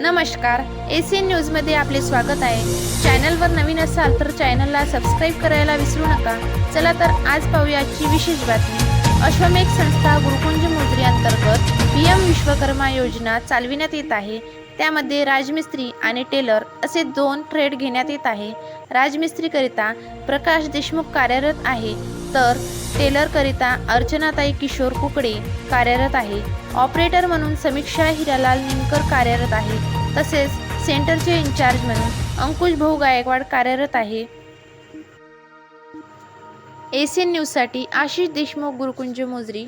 नमस्कार एसीएन न्यूजमध्ये आपले स्वागत आहे. चॅनलवर नवीन असाल तर चॅनलला सबस्क्राईब करायला विसरू नका. चला तर आज पाहूयाची विशेष बातमी. अश्वमेघ संस्था गुरुकुंज मुजरी अंतर्गत पी एम विश्वकर्मा योजना चालविण्यात येत आहे. त्यामध्ये राजमिस्त्री आणि टेलर असे दोन ट्रेड घेण्यात येत आहे. राजमिस्त्रीकरिता प्रकाश देशमुख कार्यरत आहे. तर टेलरकरिता अर्चनाताई किशोर कुकडे कार्यरत आहे. ऑपरेटर म्हणून समीक्षा हिरालाल निमकर कार्यरत आहे. तसेच सेंटरचे इन्चार्ज म्हणून अंकुश भाऊ गायकवाड कार्यरत आहे. एसीएन न्यूजसाठी आशिष देशमुख गुरुकुंज मोजरी.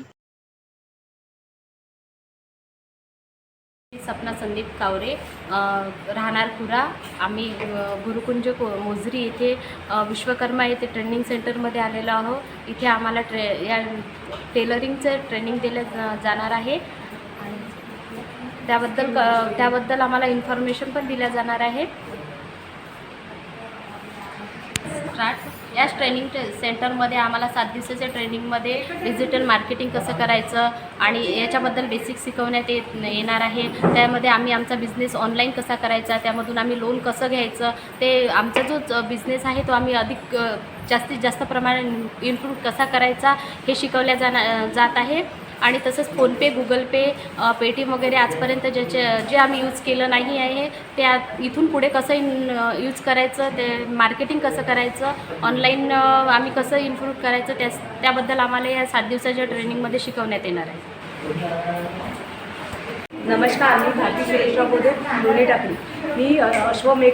सपना संदीप कावरे राहणार पुरा. आम्ही गुरुकुंज को मोजरी येथे विश्वकर्मा येथे ट्रेनिंग सेंटरमध्ये आलेलो आहोत इथे आम्हाला ट्रे या टेलरिंगचं ट्रेनिंग दिलं जा- जाणार आहे. आणि त्याबद्दल क त्याबद्दल आम्हाला इन्फॉर्मेशन पण दिल्या जाणार आहे स्टार्ट याच ट्रेनिंग सेंटरमध्ये आम्हाला सात दिवसाच्या ट्रेनिंगमध्ये डिजिटल मार्केटिंग कसं करायचं आणि याच्याबद्दल बेसिक शिकवण्यात येत येणार आहे. त्यामध्ये आम्ही आमचा बिझनेस ऑनलाईन कसा करायचा त्यामधून आम्ही लोन कसं घ्यायचं ते आमचा जो बिझनेस आहे तो आम्ही अधिक जास्तीत जास्त प्रमाणात इम्प्रूव्ह कसा करायचा हे शिकवल्या जाणार जात आहे. आणि तसंच फोनपे गुगल पे पेटीएम वगैरे आजपर्यंत ज्याचे जे आम्ही यूज केलं नाही आहे त्या इथून पुढे कसं इन यूज करायचं ते मार्केटिंग कसं करायचं ऑनलाईन आम्ही कसं इन्क्लूड करायचं त्या त्याबद्दल आम्हाला या सात दिवसाच्या ट्रेनिंगमध्ये शिकवण्यात येणार आहे. नमस्कार मी भारती सुरेशराव बोधे लोणे टाकली. मी अ, अश्वमेघ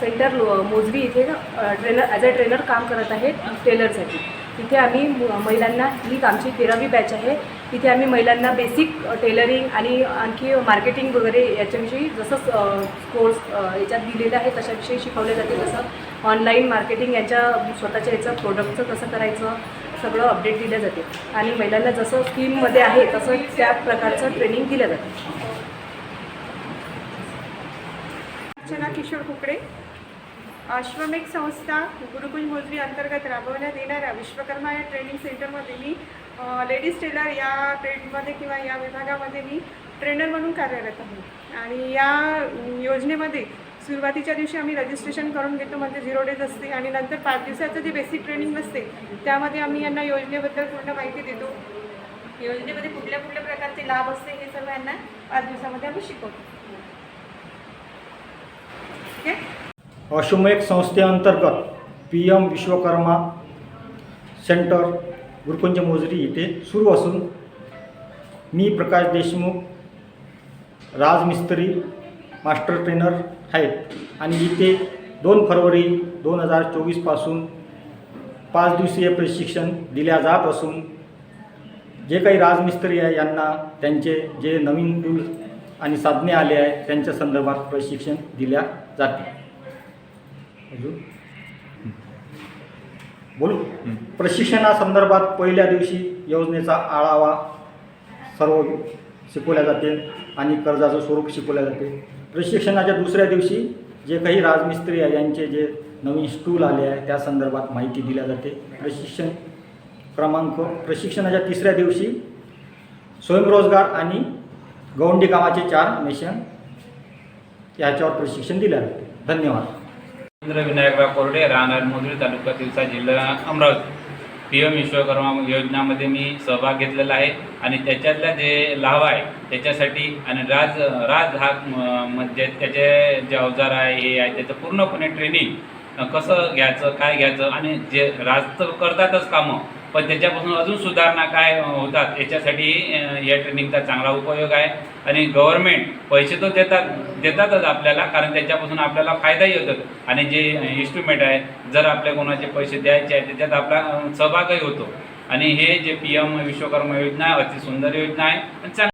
सेंटर लो- इथे ट्रेनर ॲज अ ट्रेनर काम करत आहे टेलरसाठी तिथे आम्ही महिलांना ही आमची तेरावी बॅच आहे. तिथे आम्ही महिलांना बेसिक टेलरिंग आणि आणखी मार्केटिंग वगैरे याच्याविषयी जसं कोर्स याच्यात दिलेलं आहे तशाविषयी शिकवले जाते जसं ऑनलाईन मार्केटिंग याच्या स्वतःच्या याचं प्रोडक्टचं कसं करायचं सगळं अपडेट दिलं जाते. आणि महिलांना जसं स्कीममध्ये आहे तसं त्या प्रकारचं ट्रेनिंग दिलं जाते. अर्चना किशोर कुकडे. आश्रमिक संस्था गुरुकुंज मोजवी अंतर्गत राबवण्यात येणाऱ्या विश्वकर्मा या ट्रेनिंग सेंटरमध्ये मी लेडीज टेलर या ट्रेडमध्ये किंवा या विभागामध्ये मी ट्रेनर म्हणून कार्यरत आहे. आणि या योजनेमध्ये सुरुवातीच्या दिवशी आम्ही रजिस्ट्रेशन करून घेतो म्हणजे झिरो डेज असते आणि नंतर पाच दिवसाचं जे बेसिक ट्रेनिंग असते त्यामध्ये आम्ही यांना योजनेबद्दल पूर्ण माहिती देतो. योजनेमध्ये कुठल्या कुठल्या प्रकारचे लाभ असते हे सर्व यांना पाच दिवसामध्ये आम्ही शिकवतो ठीक आहे अश्वमेघ संस्थेअंतर्गत P M Vishwakarma centre Gurukunj Mozari इथे सुरू असून मी प्रकाश देशमुख राजमिस्त्री मास्टर ट्रेनर आहेत. आणि इथे दोन फरवरी दोन हजार चोवीसपासून पाच दिवसीय प्रशिक्षण दिल्या जात असून जे काही राजमिस्त्री आहे यांना त्यांचे जे नवीन टूल आणि साधने आले आहे त्यांच्या संदर्भात प्रशिक्षण दिल्या जाते बोलू. प्रशिक्षणासंदर्भात पहिल्या दिवशी योजनेचा आढावा सर्व शिकवल्या जाते आणि कर्जाचं स्वरूप शिकवल्या जाते प्रशिक्षणाच्या दुसऱ्या दिवशी जे काही राजमिस्त्री आहे यांचे जे नवीन स्टूल आले आहे त्या संदर्भात माहिती दिल्या जाते. प्रशिक्षण क्रमांक प्रशिक्षणाच्या तिसऱ्या दिवशी स्वयंरोजगार आणि गौंडी कामाचे चार मिशन याच्यावर प्रशिक्षण दिल्या जाते. धन्यवाद. रवींद्र विनायकराव कोरडे राहणार मुंद्री तालुका तिवसा जिल्हा अमरावती. पी एम विश्वकर्मा योजनामध्ये मी सहभाग घेतलेला आहे आणि त्याच्यातला जे लाभ आहे त्याच्यासाठी आणि राज राज हा म्हणजे त्याचे जे अवजार आहे हे आहे त्याचं पूर्णपणे ट्रेनिंग कसं घ्यायचं काय घ्यायचं आणि जे राज तर करतातच कामं पण त्याच्यापासून अजून सुधारणा काय होतात याच्यासाठी या ट्रेनिंगचा चांगला उपयोग आहे. आणि गव्हर्मेंट पैसे तर देतात देतातच आपल्याला कारण त्याच्यापासून आपल्याला फायदाही होतो. आणि जे इन्स्ट्रुमेंट आहे जर आपल्या कोणाचे पैसे द्यायचे आहे त्याच्यात आपला सहभागही होतो. आणि हे जे पी एम विश्वकर्मा योजना आहे अति सुंदर योजना आहे आणि